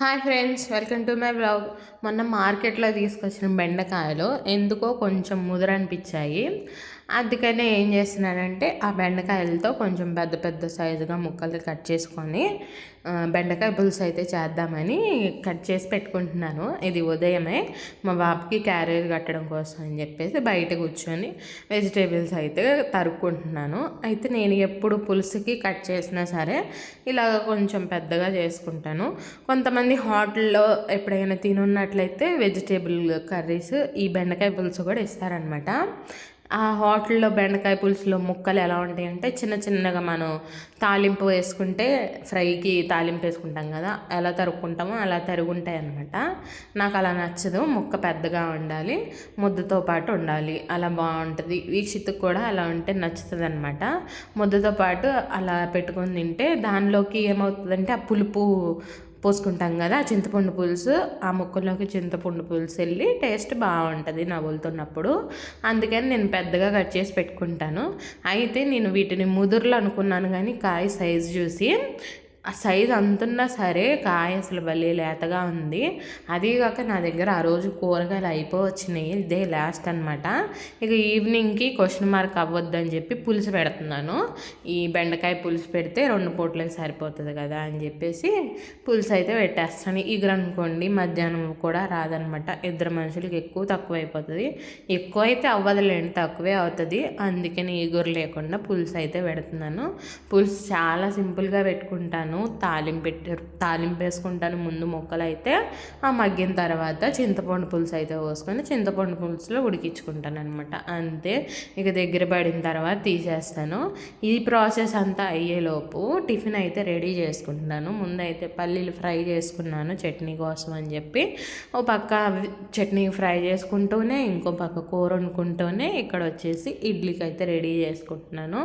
Hi friends welcome to my vlog. మొన్న మార్కెట్లో తీసుకొచ్చిన బెండకాయలు ఎందుకో కొంచెం ముదురనిపించాయి. అందుకనే ఏం చేస్తున్నానంటే ఆ బెండకాయలతో కొంచెం పెద్ద పెద్ద సైజుగా ముక్కలు కట్ చేసుకొని బెండకాయ పులుసు అయితే చేద్దామని కట్ చేసి పెట్టుకుంటున్నాను. ఇది ఉదయమే. మా బాబుకి క్యారేజ్ కట్టడం కోసం అని చెప్పేసి బయట కూర్చొని వెజిటేబుల్స్ అయితే తరుక్కుంటున్నాను. అయితే నేను ఎప్పుడు పులుసుకి కట్ చేసినా సరే ఇలాగ కొంచెం పెద్దగా చేసుకుంటాను. కొంతమంది హోటల్లో ఎప్పుడైనా తినున్నట్లయితే వెజిటేబుల్ కర్రీస్ ఈ బెండకాయ పులుసు కూడా ఇస్తారనమాట ఆ హోటల్లో బెండకాయ పులుసులో ముక్కలు ఎలా ఉంటాయి అంటే చిన్న చిన్నగా మనం తాలింపు వేసుకుంటే ఫ్రైకి తాలింపు వేసుకుంటాం కదా ఎలా తరుక్కుంటామో అలా తరుగుంటాయి అనమాట నాకు అలా నచ్చదు ముక్క పెద్దగా ఉండాలి ముద్దతో పాటు ఉండాలి అలా బాగుంటుంది. వీక్షిత్కి కూడా అలా ఉంటే నచ్చుతుంది అనమాట ముద్దతో పాటు అలా పెట్టుకొని తింటే దానిలోకి ఏమవుతుందంటే ఆ పులుపు పోసుకుంటాం కదా చింతపండు పులుసు ఆ ముక్కల్లోకి చింతపండు పులుసు వెళ్ళి టేస్ట్ బాగుంటుంది నవ్వులుతున్నప్పుడు. అందుకని నేను పెద్దగా కట్ చేసి పెట్టుకుంటాను. అయితే నేను వీటిని ముదురులు అనుకున్నాను కానీ కాయ సైజు చూసి ఆ సైజు అంతున్నా సరే కాయ అసలు భలే లేతగా ఉంది. అది కాక నా దగ్గర ఆ రోజు కూరగాయలు అయిపోవచ్చినాయి. ఇదే లాస్ట్ అనమాట ఇక ఈవినింగ్కి క్వశ్చన్ మార్క్ అవ్వద్దని చెప్పి పులుసు పెడుతున్నాను. ఈ బెండకాయ పులుసు పెడితే రెండు పూటలకి సరిపోతుంది కదా అని చెప్పేసి పులుసు అయితే పెట్టేస్తాను. ఇగురు అనుకోండి మధ్యాహ్నం కూడా రాదనమాట ఇద్దరు మనుషులకి ఎక్కువ తక్కువ అయిపోతుంది ఎక్కువ అయితే అవ్వదులేండి తక్కువే అవుతుంది. అందుకని ఈగురు లేకుండా పులుసు అయితే పెడుతున్నాను. పులుసు చాలా సింపుల్గా పెట్టుకుంటాను. తాలింపు పెట్టారు తాలింపు వేసుకుంటాను ముందు మొక్కలు అయితే ఆ మగ్గిన తర్వాత చింతపండు పులుసు అయితే పోసుకొని చింతపండు పులుసులో ఉడికించుకుంటాను అనమాట అంతే ఇక దగ్గర పడిన తర్వాత తీసేస్తాను. ఈ ప్రాసెస్ అంతా అయ్యేలోపు టిఫిన్ అయితే రెడీ చేసుకుంటున్నాను. ముందు అయితే పల్లీలు ఫ్రై చేసుకున్నాను చట్నీ కోసం అని చెప్పి. ఓ పక్క చట్నీ ఫ్రై చేసుకుంటూనే ఇంకో పక్క కూర వండుకుంటూనే ఇక్కడ వచ్చేసి ఇడ్లీకి అయితే రెడీ చేసుకుంటున్నాను.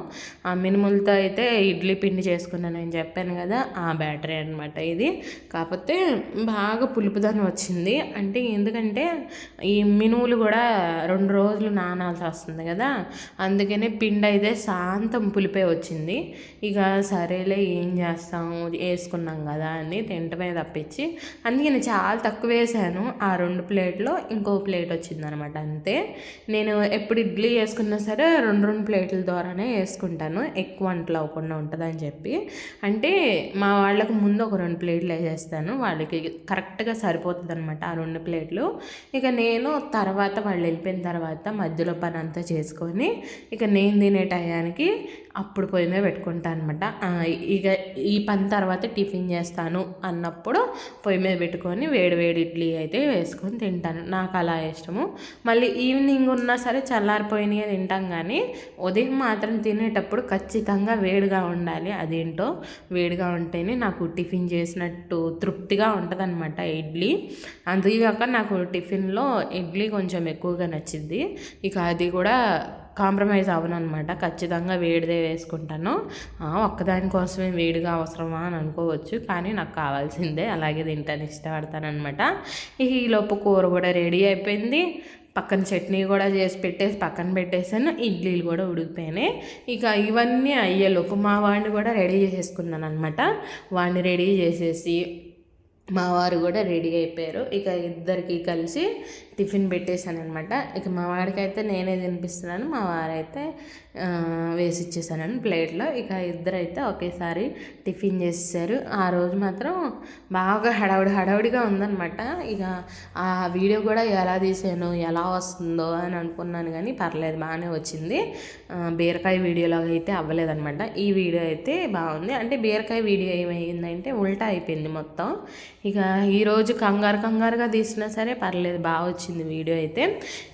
ఆ మినుములతో అయితే ఇడ్లీ పిండి చేసుకున్నాను అని చెప్పాను కదా ఆ బ్యాటరీ అనమాట ఇది. కాకపోతే బాగా పులుపుదనం వచ్చింది. అంటే ఎందుకంటే ఈ మినువులు కూడా రెండు రోజులు నానాల్సి వస్తుంది కదా. అందుకనే పిండి అయితే శాంతం పులిపే వచ్చింది. ఇక సరేలే ఏం చేస్తాం? వేసుకున్నాం కదా అని తింటమే తప్పించి. అందుకే నేను చాలా తక్కువ వేసాను. ఆ రెండు ప్లేట్లో ఇంకో ప్లేట్ వచ్చింది అనమాట అంతే. నేను ఎప్పుడు ఇడ్లీ వేసుకున్నా సరే రెండు రెండు ప్లేట్ల ద్వారానే వేసుకుంటాను. ఎక్కువ అంటలు అవ్వకుండా ఉంటుందని చెప్పి. అంటే మా వాళ్ళకు ముందు ఒక రెండు ప్లేట్లు వేసేస్తాను. వాళ్ళకి కరెక్ట్గా సరిపోతుంది అనమాట ఆ రెండు ప్లేట్లు. ఇక నేను తర్వాత వాళ్ళు వెళ్ళిపోయిన తర్వాత మధ్యలో పని అంతా చేసుకొని ఇక నేను తినే టయానికి అప్పుడు పొయ్యి మీద పెట్టుకుంటాను అనమాట ఇక ఈ పని తర్వాత టిఫిన్ చేస్తాను అన్నప్పుడు పొయ్యి మీద పెట్టుకొని వేడి వేడి ఇడ్లీ అయితే వేసుకొని తింటాను. నాకు అలా ఇష్టము. మళ్ళీ ఈవినింగ్ ఉన్నా సరే చల్లారిపోయినాయి తింటాం కానీ ఉదయం మాత్రం తినేటప్పుడు ఖచ్చితంగా వేడిగా ఉండాలి. అదేంటో వేడిగా ఉంటేనే నాకు టిఫిన్ చేసినట్టు తృప్తిగా ఉంటుంది అనమాట ఇడ్లీ. అంతేగాక నాకు టిఫిన్లో ఇడ్లీ కొంచెం ఎక్కువగా నచ్చింది. ఇక అది కూడా కాంప్రమైజ్ అవ్వను అనమాట ఖచ్చితంగా వేడిదే వేసుకుంటాను. ఒక్కదానికోసమే వేడిగా అవసరమా అని అనుకోవచ్చు. కానీ నాకు కావాల్సిందే. అలాగే తింటాను ఇష్టపడతాను అనమాట లోపు కూర కూడా రెడీ అయిపోయింది. పక్కన చట్నీ కూడా చేసి పెట్టేసి పక్కన పెట్టేసాను. ఇడ్లీలు కూడా ఉడికిపోయినాయి. ఇక ఇవన్నీ అయ్యేలోపు మా వాడిని కూడా రెడీ చేసేసుకున్నాను అనమాట వాడిని రెడీ చేసేసి మా వారు కూడా రెడీ అయిపోయారు. ఇక ఇద్దరికి కలిసి టిఫిన్ పెట్టేశాను అనమాట ఇక మా వాడికి అయితే నేనే తినిపిస్తున్నాను మా వారైతే వేసి ఇచ్చేసాను ప్లేట్లో. ఇక ఇద్దరైతే ఒకేసారి టిఫిన్ చేసేసారు ఆ రోజు మాత్రం బాగా హడావుడి హడావుడిగా ఉందనమాట ఇక ఆ వీడియో కూడా ఎలా తీసాను ఎలా వస్తుందో అని అనుకున్నాను కానీ పర్లేదు బాగానే వచ్చింది. బీరకాయ వీడియోలాగా అయితే అవ్వలేదనమాట ఈ వీడియో అయితే బాగుంది. అంటే బీరకాయ వీడియో ఏమైందంటే ఉల్టా అయిపోయింది మొత్తం. ఇక ఈరోజు కంగారు కంగారుగా తీసినా సరే పర్లేదు బాగా వచ్చింది వీడియో అయితే.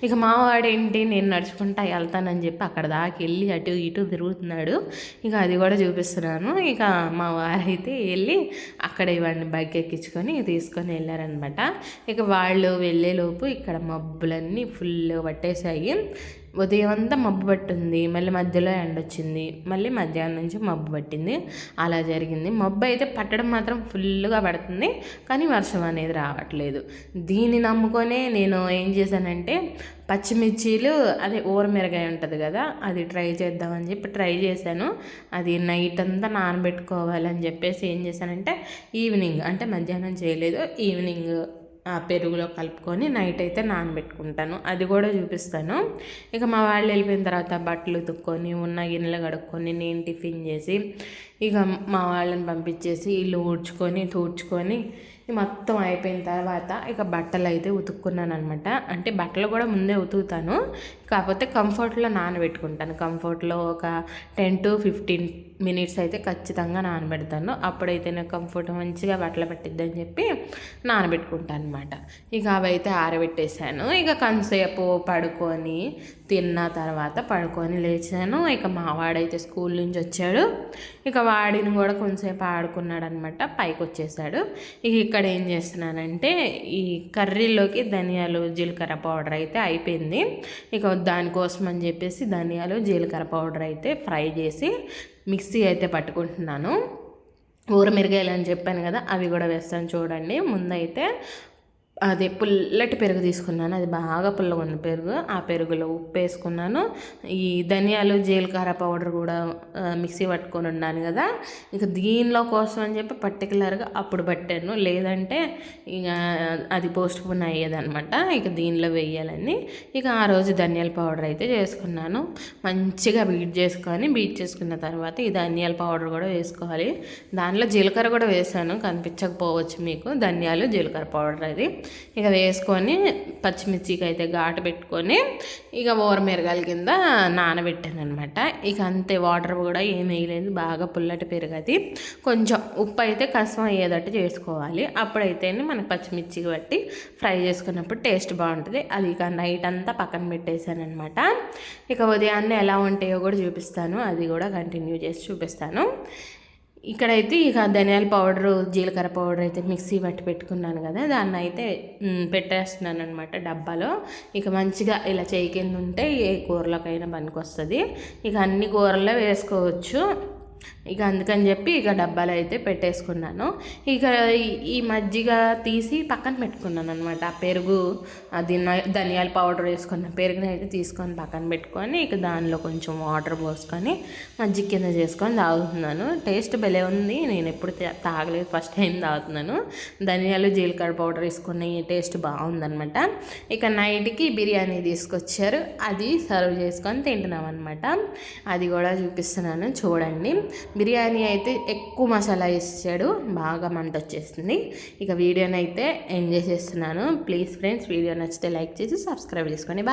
ఇక మావాడు ఏంటి నేను నడుచుకుంటా వెళ్తానని చెప్పి అక్కడ దాకా వెళ్ళి అటు ఇటు తిరుగుతున్నాడు. ఇక అది కూడా చూపిస్తున్నాను. ఇక మా వారైతే వెళ్ళి అక్కడ ఇవన్నీ బైక్ ఎక్కించుకొని తీసుకొని వెళ్ళారనమాట ఇక వాళ్ళు వెళ్ళేలోపు ఇక్కడ మబ్బులన్నీ ఫుల్ పట్టేసాయి ఉదయం అంతా మబ్బు పట్టింది మళ్ళీ మధ్యలో ఎండ వచ్చింది మళ్ళీ మధ్యాహ్నం నుంచి మబ్బు పట్టింది. అలా జరిగింది. మబ్బు అయితే పట్టడం మాత్రం ఫుల్గా పడుతుంది కానీ వర్షం అనేది రావట్లేదు. దీన్ని నమ్ముకొనే నేను ఏం చేశానంటే పచ్చిమిర్చీలు అదే ఊరమిరగాయ ఉంటుంది కదా అది ట్రై చేద్దామని చెప్పి ట్రై చేశాను. అది నైట్ అంతా నానబెట్టుకోవాలని చెప్పేసి ఏం చేశానంటే ఈవినింగ్ అంటే మధ్యాహ్నం చేయలేదు ఈవినింగ్ ఆ పెరుగులో కలుపుకొని నైట్ అయితే నానబెట్టుకుంటాను. అది కూడా చూపిస్తాను. ఇక మా వాళ్ళు వెళ్ళిపోయిన తర్వాత బట్టలు ఉతుక్కొని ఉన్న గిన్నెలు కడుక్కొని నేను టిఫిన్ చేసి ఇక మా వాళ్ళని పంపించేసి ఇల్లు ఊడ్చుకొని తూడ్చుకొని మొత్తం అయిపోయిన తర్వాత ఇక బట్టలు అయితే ఉతుక్కున్నాను అనమాట అంటే బట్టలు కూడా ముందే ఉతుకుతాను. కాకపోతే కంఫర్ట్లో నానబెట్టుకుంటాను. కంఫర్ట్లో ఒక టెన్ టు ఫిఫ్టీన్ మినిట్స్ అయితే ఖచ్చితంగా నానబెడతాను. అప్పుడైతే నాకు కంఫర్ట్ మంచిగా బట్టలు పెట్టిద్దని చెప్పి నానబెట్టుకుంటాను అనమాట ఇక అవైతే ఆరబెట్టేశాను. ఇక కొంతసేపు పడుకొని తిన్న తర్వాత పడుకొని లేచాను. ఇక మా వాడైతే స్కూల్ నుంచి వచ్చాడు. ఇక వాడిని కూడా కొంతసేపు ఆడుకున్నాడు అనమాట పైకి వచ్చేసాడు ఇక ఇక్కడ ఇక్కడ ఏం చేస్తున్నానంటే ఈ కర్రీలోకి ధనియాలు జీలకర్ర పౌడర్ అయితే అయిపోయింది. ఇక దానికోసం అని చెప్పేసి ధనియాలు జీలకర్ర పౌడర్ అయితే ఫ్రై చేసి మిక్సీ అయితే పట్టుకుంటున్నాను. ఊరమిరగాయలు అని చెప్పాను కదా అవి కూడా వేస్తాను చూడండి. ముందైతే అది పుల్లటి పెరుగు తీసుకున్నాను. అది బాగా పుల్లగా ఉంది పెరుగు. ఆ పెరుగులో ఉప్పు వేసుకున్నాను. ఈ ధనియాలు జీలకర్ర పౌడర్ కూడా మిక్సీ పట్టుకొని ఉన్నాను కదా. ఇక దీనిలో కోసం అని చెప్పి పర్టికులర్గా అప్పుడు పట్టాను. లేదంటే ఇక అది పోస్ట్ పోన్ అయ్యేదనమాట ఇక దీనిలో వేయాలని. ఇక ఆ రోజు ధనియాల పౌడర్ అయితే చేసుకున్నాను. మంచిగా బీట్ చేసుకొని బీట్ చేసుకున్న తర్వాత ఈ ధనియాల పౌడర్ కూడా వేసుకోవాలి. దానిలో జీలకర్ర కూడా వేసాను. కనిపించకపోవచ్చు మీకు. ధనియాలు జీలకర్ర పౌడర్ అది. ఇక వేసుకొని పచ్చిమిర్చికి అయితే ఘాటు పెట్టుకొని ఇక ఓరమిరగాయల కింద నానబెట్టాను అనమాట ఇక అంతే వాటర్ కూడా ఏం వేయలేదు బాగా పుల్లటి పెరగది. కొంచెం ఉప్పు అయితే కసం అయ్యేటట్టు చేసుకోవాలి. అప్పుడైతేనే మనకు పచ్చిమిర్చి బట్టి ఫ్రై చేసుకున్నప్పుడు టేస్ట్ బాగుంటుంది. అది ఇక నైట్ అంతా పక్కన పెట్టేశాను అనమాట ఇక ఉదయాన్నే ఎలా ఉంటాయో కూడా చూపిస్తాను. అది కూడా కంటిన్యూ చేసి చూపిస్తాను. ఇక్కడైతే ఇక ధనియాల పౌడరు జీలకర్ర పౌడర్ అయితే మిక్సీ పట్టి పెట్టుకున్నాను కదా దాన్ని అయితే పెట్టేస్తున్నాను అనమాట డబ్బాలో. ఇక మంచిగా ఇలా చేయి కింద ఉంటే ఏ కూరలోకైనా పనికొస్తుంది. ఇక అన్ని కూరల్లో వేసుకోవచ్చు. ఇక అందుకని చెప్పి ఇక డబ్బాలు అయితే పెట్టేసుకున్నాను. ఇక ఈ మజ్జిగ తీసి పక్కన పెట్టుకున్నాను అనమాట ఆ పెరుగు అది ధనియాల పౌడర్ వేసుకున్న పెరుగుని అయితే తీసుకొని పక్కన పెట్టుకొని ఇక దానిలో కొంచెం వాటర్ పోసుకొని మజ్జిగ కింద చేసుకొని తాగుతున్నాను. టేస్ట్ భలే ఉంది. నేను ఎప్పుడు తాగలేదు. ఫస్ట్ టైం తాగుతున్నాను. ధనియాలు జీలకర్ర పౌడర్ వేసుకున్న టేస్ట్ బాగుందనమాట ఇక నైట్కి బిర్యానీ తీసుకొచ్చారు. అది సర్వ్ చేసుకొని తింటున్నాం అనమాట అది కూడా చూపిస్తున్నాను. చూడండి. బిర్యానీ అయితే ఎక్కువ మసాలా వేసాడు బాగా మంట వచ్చేస్తుంది ఇక వీడియోని అయితే ఎంజాయ్ చేస్తున్నాను ప్లీజ్ ఫ్రెండ్స్ వీడియో నచ్చితే లైక్ చేసి సబ్స్క్రైబ్ చేసుకొని బాయ్.